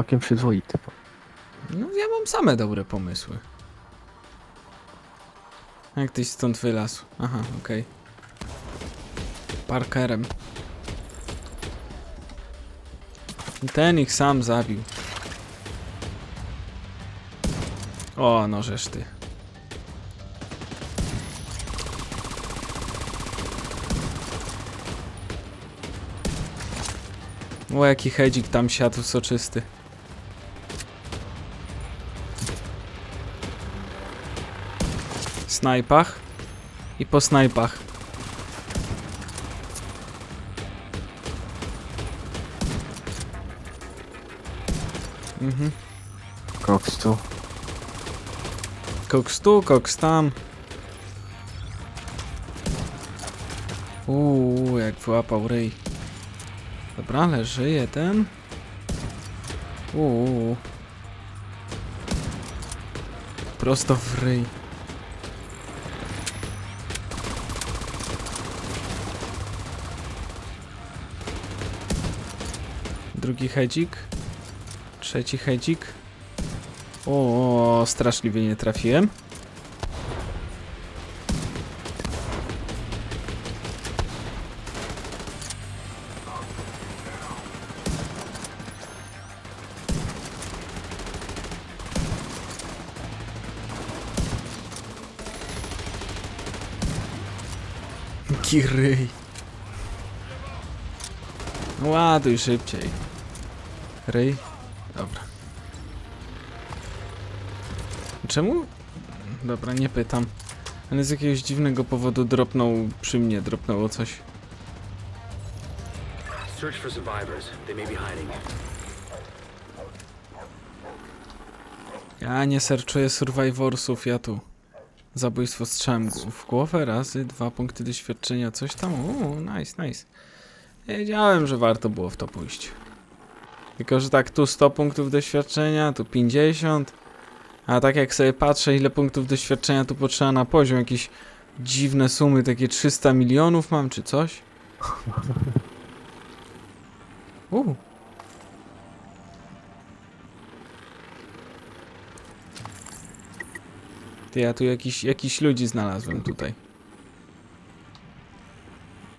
całkiem przyzwoity. No ja mam same dobre pomysły. Jak tyś stąd wylazł? Aha, okej. Parkerem. I Ten ich sam zabił. O, no żeż ty. O, jaki hedzik tam siadł soczysty. Snajpach i po snajpach. Mhm. Koks tu. Koks tu, koks tam. Uuu, jak wyłapał ryj. Dobra, ale żyje ten. Uuu. Prosto w ryj. Drugi hedzik. Trzeci hedzik. O, straszliwie nie trafiłem. Jaki ryj. Ładuj szybciej. Ryj. Dobra. Czemu? Dobra, nie pytam. Ale z jakiegoś dziwnego powodu dropnął przy mnie, dropnęło coś. Search for survivors. They may be hiding. Ja nie serczuję survivorsów, ja tu. Zabójstwo strzałem w głowę razy, dwa punkty doświadczenia, coś tam. Uuu, nice, nice. Wiedziałem, że warto było w to pójść. Tylko, że tak tu 100 punktów doświadczenia, tu 50. A tak jak sobie patrzę, ile punktów doświadczenia tu potrzeba na poziom, jakieś dziwne sumy, takie 300 milionów mam, czy coś. Uuu. Ty, ja tu jakiś, jakiś ludzi znalazłem tutaj.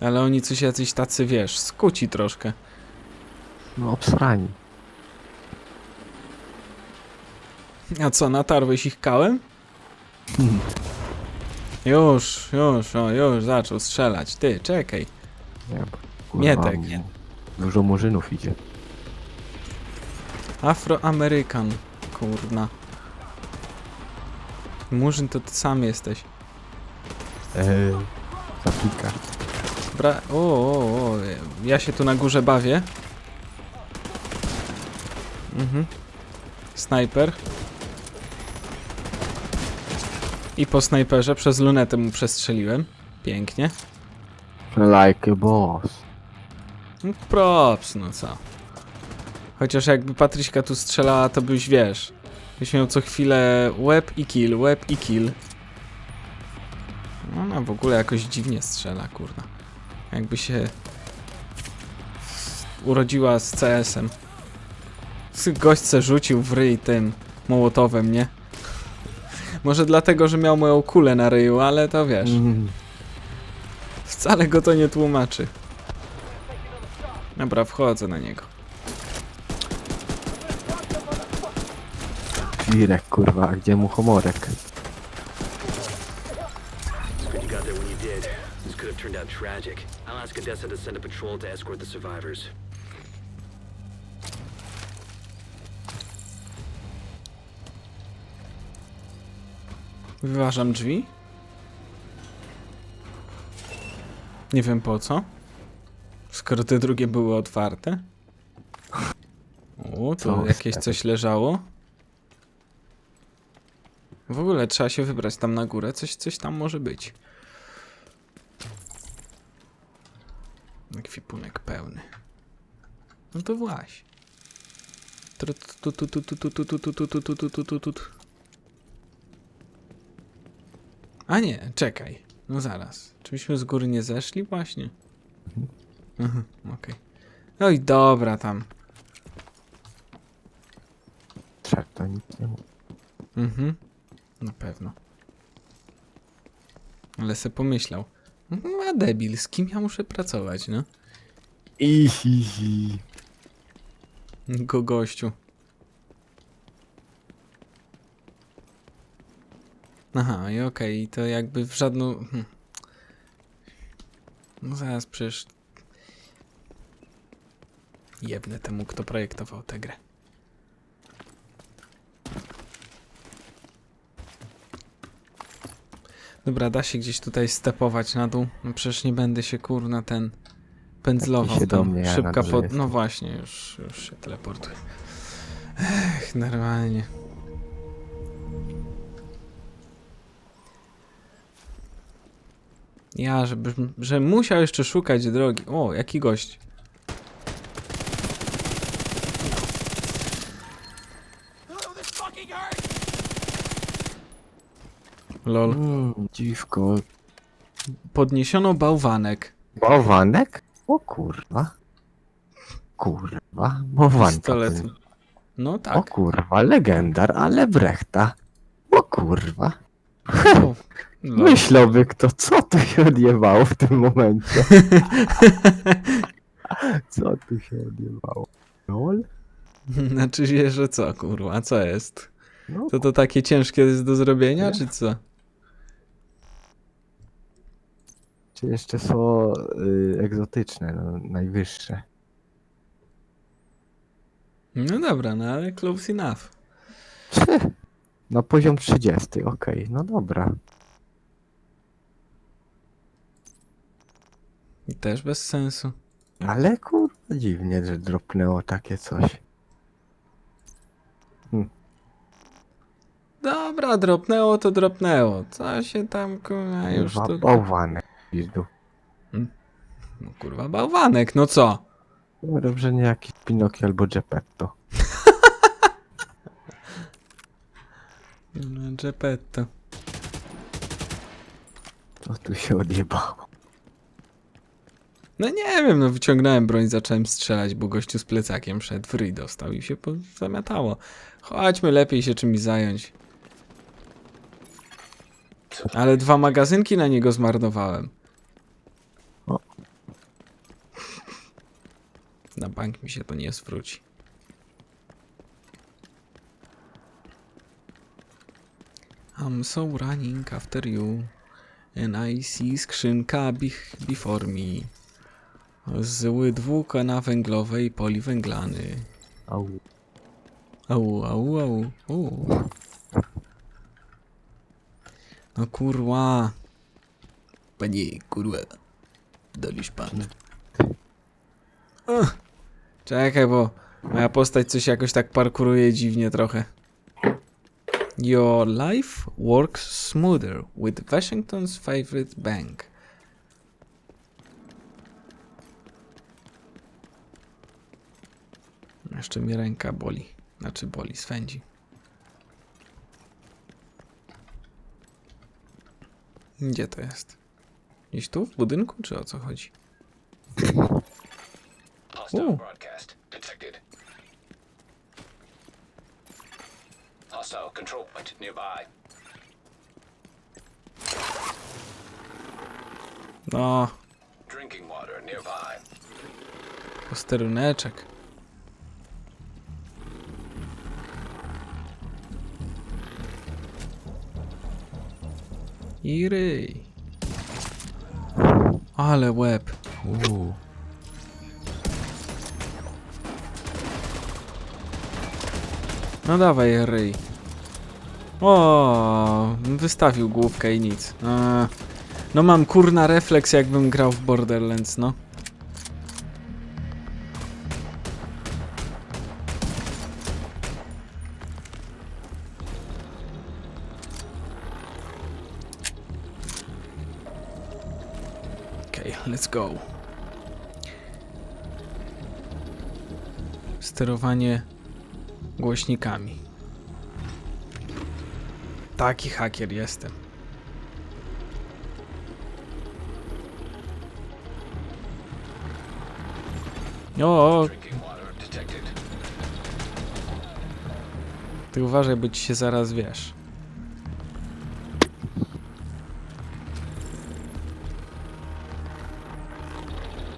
Ale oni coś jacyś tacy, wiesz, skuci troszkę. No obsrani. A co, natarłeś ich kałem? Już, już, o, już zaczął strzelać. Ty, czekaj. Nie, bo, kurwa, Mietek. Dużo murzynów idzie. Afroamerykan. Kurna. Murzyn to ty sam jesteś. Eee, Zapika. Bra o, o, o, ja się tu na górze bawię. Mhm. Snajper. I po snajperze przez lunetę mu przestrzeliłem. Pięknie. Like a boss. No, props, no co. Chociaż jakby Patryśka tu strzelała, to byś wiesz. Byś miał co chwilę łeb i kill, łeb i kill. No, Ona w ogóle jakoś dziwnie strzela, kurna. Jakby się urodziła z CS-em. Gość se rzucił w ryj tym mołotowem, nie? Może dlatego, że miał moją kulę na ryju, ale to wiesz. Mm. Wcale go to nie tłumaczy. Dobra, wchodzę na niego. Wirek, kurwa, a gdzie mu homorek? Got there when you did. This could have turned out tragic. I'll ask Odessa to send a patrol to escort the survivors. Wyważam drzwi. Nie wiem po co. Skoro te drugie były otwarte. O, tu jakieś coś leżało. W ogóle trzeba się wybrać tam na górę. Coś, coś tam może być. Ekwipunek pełny. No to właśnie. A nie, czekaj. No zaraz. Czy myśmy z góry nie zeszli właśnie? Mhm, okej. No i dobra tam. Legender, to nic nie mówi. Mhm. Na pewno. Ale se pomyślał. No a debil, z kim ja muszę pracować, no? Ihihi. Go gościu. Aha, i okej, to jakby w żadną... hm. No zaraz przecież... Jebnę temu, kto projektował tę grę. Dobra, da się gdzieś tutaj stepować na dół. No przecież nie będę się kurna ten pędzlował się tam. Szybka pod... No właśnie, już, już się teleportuję. Ech, normalnie. Ja, żeby, że musiał jeszcze szukać drogi. O, jaki gość. Lol. Mm, dziwko. Podniesiono bałwanek. Bałwanek? O kurwa. Kurwa. Bałwanka. Pistolet. No O tak. kurwa, legendar, ale brechta. O kurwa. O, lol. Myślałby kto, co tu się odjebało w tym momencie. co tu się odjebało? Lol? Znaczy się, że co, kurwa, co jest? No, To to takie ciężkie jest do zrobienia, czy co? czy jeszcze są y, egzotyczne, no, najwyższe. No dobra, no ale close enough. No poziom 30, okej, no dobra. Też bez sensu. Ale kurwa dziwnie, że dropnęło takie coś. Dobra, dropnęło to dropnęło. Co się tam, kurwa, już Kurwa, to... bałwanek. pizdu. No kurwa, bałwanek, no co? No dobrze, nie jakiś Pinokio albo Geppetto. No, Geppetto. Co tu się odjebało? No nie wiem, no wyciągnąłem broń, zacząłem strzelać, bo gościu z plecakiem szedł w ryj dostał i się zamiatało. Chodźmy lepiej się czymś zająć. Ale dwa magazynki na niego zmarnowałem. Na bank mi się to nie zwróci. I'm so running after you and I see skrzynka before me. Zły dwóch na węglowej poliwęglany. Au. Au, au, au. U. No kurwa. Panie, kurwa. Dolisz pan. Czekaj, bo moja postać coś jakoś tak parkuruje dziwnie trochę. Your life works smoother with Washington's favorite bank. Jeszcze mnie ręka boli. Znaczy boli, swędzi. Gdzie to jest? Gdzieś tu, w budynku, czy o co chodzi? Nearby. No, posteruneczek. I ryj. Ale łeb. No dawaj, ryj. O, wystawił główkę i nic. A, no mam kurna refleks, jakbym grał w Borderlands, no. Sterowanie głośnikami. Taki hakier jestem. O. Ty uważaj, bo ci się zaraz wiesz.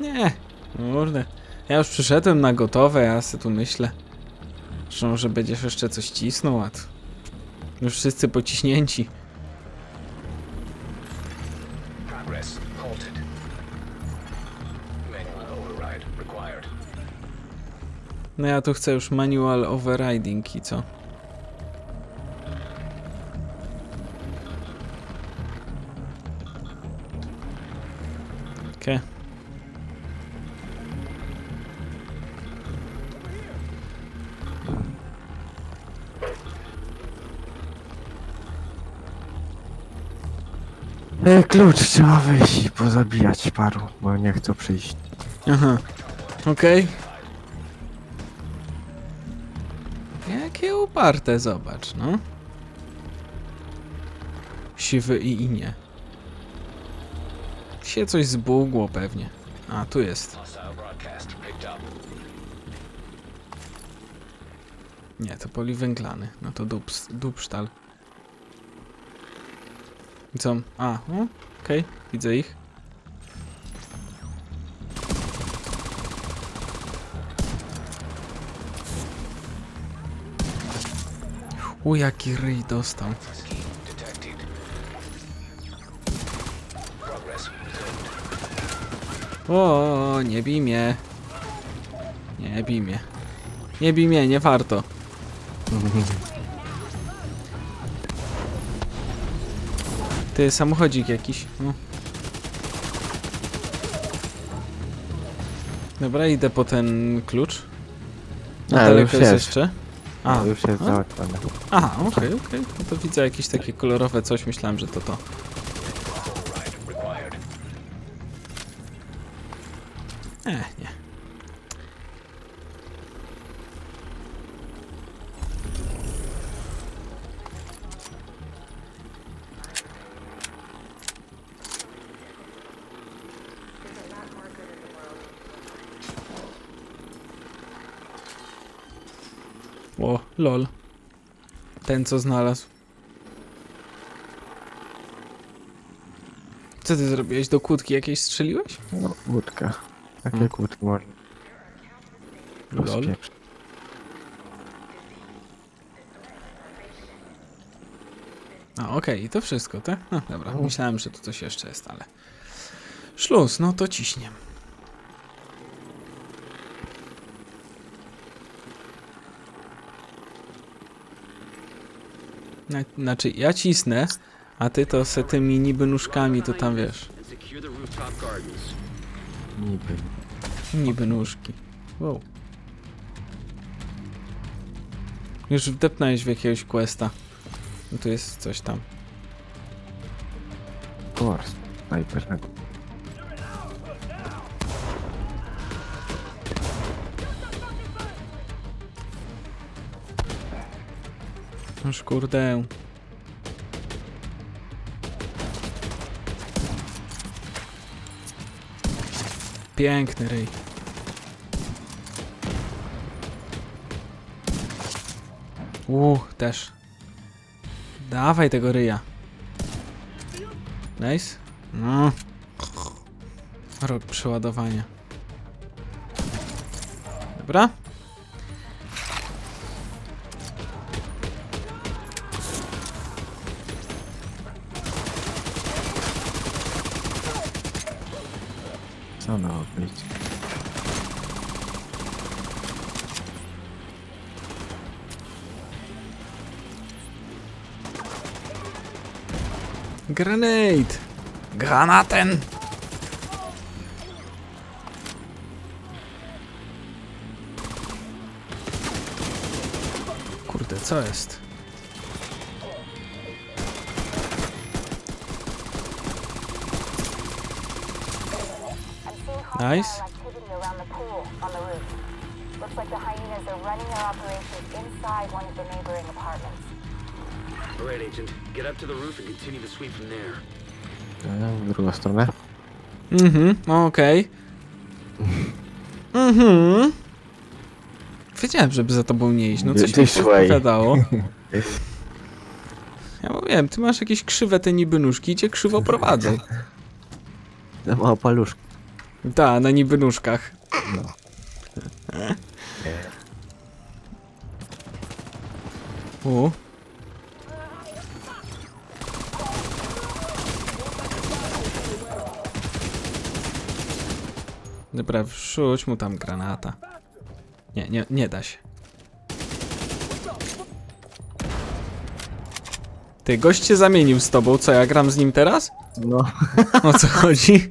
Nie, kurde. Ja już przyszedłem na gotowe, ja se tu myślę. Zresztą, że będziesz jeszcze coś cisnął, a już wszyscy pociśnięci. No ja tu chcę już manual overriding i co? E, klucz trzeba wyjść i pozabijać paru, bo nie chcą przyjść. Aha. Okej. Jakie uparte, zobacz, no. Siwy i inie. Się coś zbugło pewnie. A, tu jest. Nie, to poliwęglany. No to dubs, dubsztal. Co? A, o, okej, widzę ich. U, jaki ryj dostał. O, nie bij mnie. Nie bij mnie. Nie bij mnie, nie warto. Ty, samochodzik jakiś. No. Dobra, idę po ten klucz. A, daleko już jest jeszcze? A, już jest załatwione. aha, okej, okej. No to widzę jakieś takie kolorowe coś, myślałem, że to to. Lol. Ten co znalazł. Co ty zrobiłeś? Do kłódki jakiejś strzeliłeś? No, łódka. Takie Hmm. kłódki można. Lol. rozpieprzyć. A, okej, i to wszystko, tak? No dobra, myślałem, że tu coś jeszcze jest, ale... Szluz, no to ciśnie. Znaczy, ja cisnę, a ty to se tymi niby nóżkami to tam wiesz. Niby. Niby nóżki. Wow. Już wdepnąłeś w jakiegoś questa. No tu jest coś tam. Kurs. Snajper. Już kurde. Piękny ryj. Uuu, też. Dawaj tego ryja. Nice. No. Rok przeładowania. Dobra. Grenade! Granaten! Kurde, co jest? Nice. Looks like the hyenas are running their operations inside one of the neighboring apartments. All right, Agent. Get up to the roof and continue the sweep from there. E, W drugą stronę. Mhm, okej. Mhm. Wiedziałem, żeby za tobą nie iść, no Ty- coś ty mi szłej. Ja mówiłem, ty masz jakieś krzywe te niby nóżki i cię krzywo prowadzą. Za mało paluszku. Da, na niby nóżkach. No. U. Dobra, wrzuć mu tam granata. Nie, nie, nie da się. Ty, gość się zamienił z tobą, co ja gram z nim teraz? No. O co chodzi?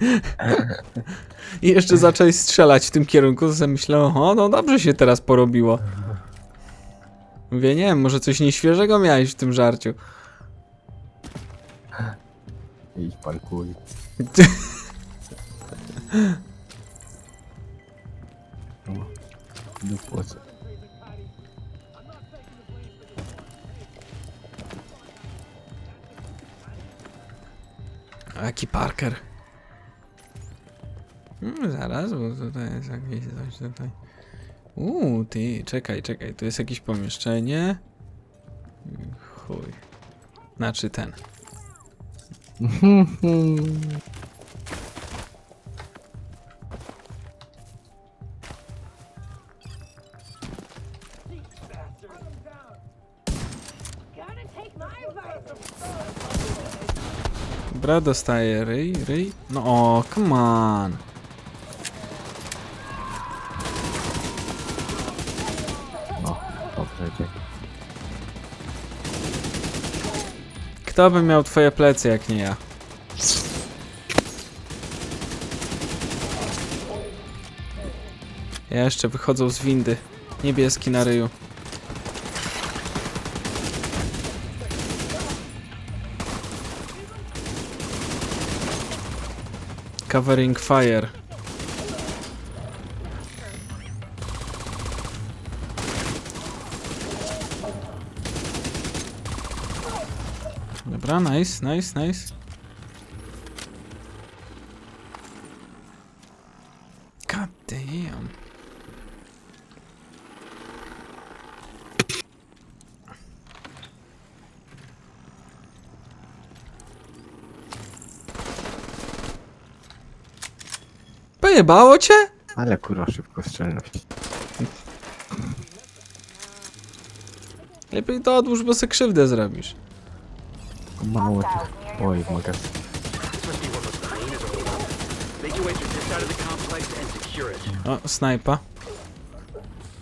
I jeszcze zacząłeś strzelać w tym kierunku, myślę, o, no dobrze się teraz porobiło. Mówię, nie wiem, może coś nieświeżego miałeś w tym żarciu. Idź pan Do co? A jaki Parker? Hmm, zaraz, bo tutaj jest jakieś coś tutaj. Uuu, ty, czekaj, czekaj, tu jest jakieś pomieszczenie. Chuj. Znaczy ten. Dobra, dostaje ryj, ryj. No o, come on. No, dobrze, dzięki. Kto by miał twoje plecy, jak nie ja? Jeszcze wychodzą z windy. Niebieski na ryju. Covering fire. Dobra, nice, nice, nice. God damn. Pojebało cię? Ale kurwa szybko strzelność. Lepiej to odłóż, bo se krzywdę zrobisz. Mało tych... Make your way this side of the complex and secure it. O, snajpa.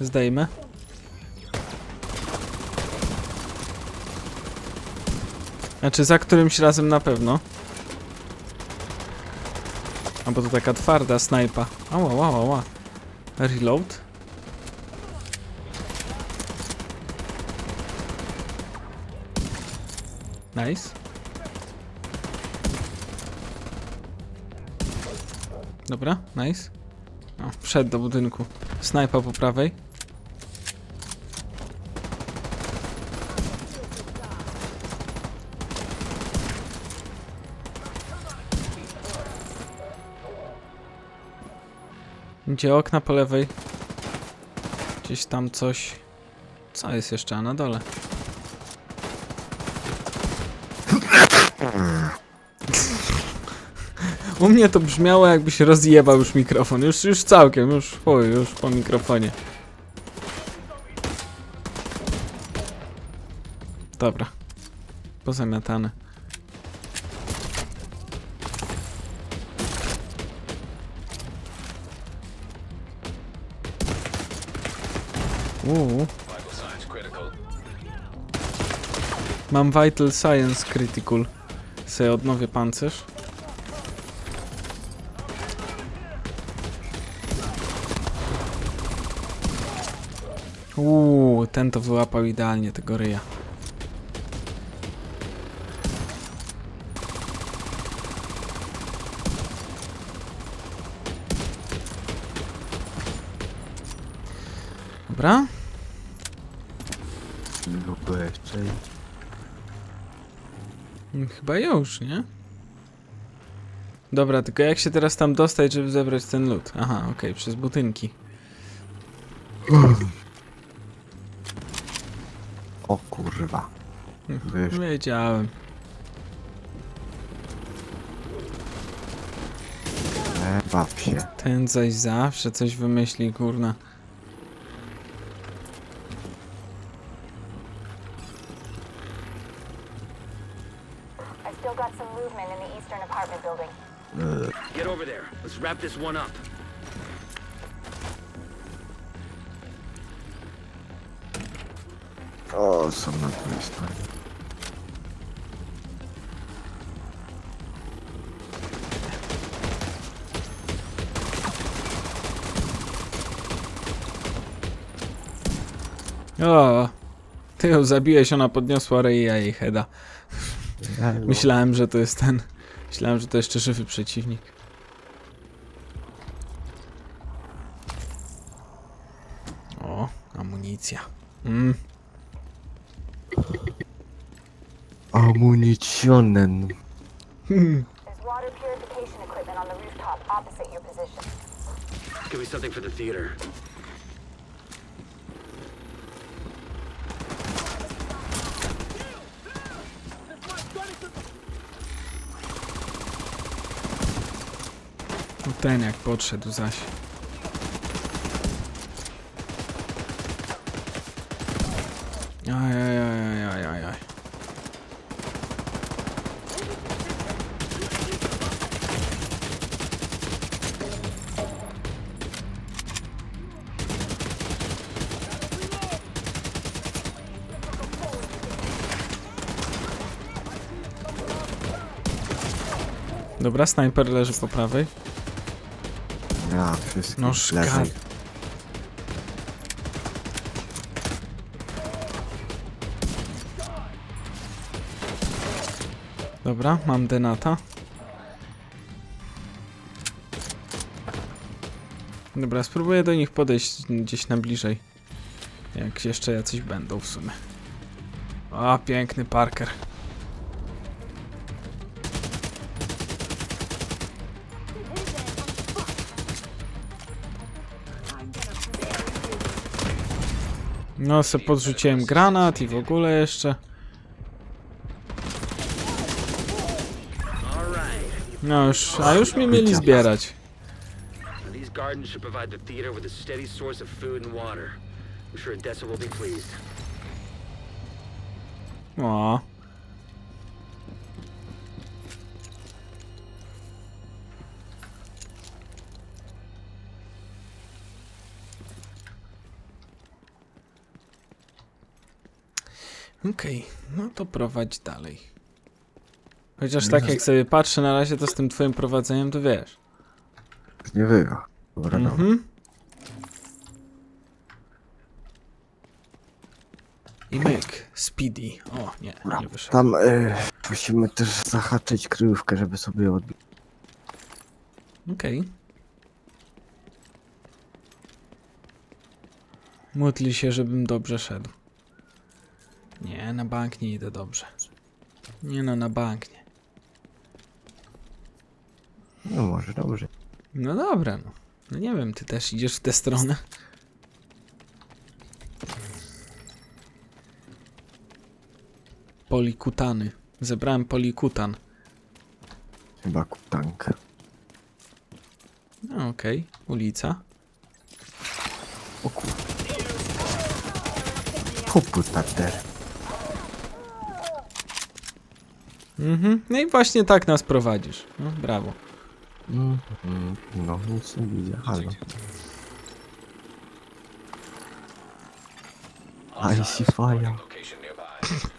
Zdejmę. Znaczy za którymś razem na pewno. A bo to taka twarda snajpa. Ała, ała, ała. Reload. Nice. Dobra, nice. O, wszedł do budynku. Snajpa po prawej. Gdzie okna po lewej? Gdzieś tam coś. Co jest jeszcze na dole? U mnie to brzmiało jakbyś rozjebał już mikrofon. Już, już całkiem, już, chuj, już po mikrofonie. Dobra. Pozamiatane. Uuu. Mam Vital Science Critical. Se odnowię pancerz. Uuu, ten to wyłapał idealnie tego ryja. Chyba już, nie? Dobra, tylko jak się teraz tam dostać, żeby zebrać ten lód? Aha, okej, przez budynki. O kurwa. Wysz... Wiedziałem. Baw się. Ten zaś zawsze coś wymyśli, kurna. Wrap this one up. O, są na twojej stronie. O, ty ją zabiłeś, ona podniosła rej, a jej heada. Myślałem, że to jest ten. Myślałem, że to jeszcze żywy przeciwnik. Amunicja. Mm. Amunitionen. There's water purification equipment on the rooftop opposite your position. Give me something for the theater. No ten jak podszedł zaś. Ajajajajajaj. Dobra, snajper leży po prawej. Ja wszystkich No leżę. Dobra, mam denata. Dobra, spróbuję do nich podejść gdzieś na bliżej. Jak jeszcze jacyś będą w sumie. O, piękny Parker. No, se podrzuciłem granat i w ogóle jeszcze. No już, a już mnie mieli zbierać. Now, these gardens should provide the theater with a steady source of food and water. I'm sure Odessa will be pleased. O. Okej, no to prowadź dalej. Chociaż tak jak sobie patrzę na razie, to z tym twoim prowadzeniem to wiesz. Nie wyga. Dobra, dobra. Mhm. I myk, speedy. O, nie, nie wyszedł. Tam y, musimy też zahaczyć kryjówkę, żeby sobie odbić. Okej. Módl się, żebym dobrze szedł. Nie, na bank nie idę dobrze. Nie no, na bank nie. No może dobrze. No dobra, no. No nie wiem, ty też idziesz w tę stronę. Polikutany. Zebrałem polikutan. Chyba kutank. No okej, ulica. O kur... Komputer. Mhm. No i właśnie tak nas prowadzisz. No, brawo. Mm, mm, no, nic nie widzę. Halo. I see fire. Location nearby.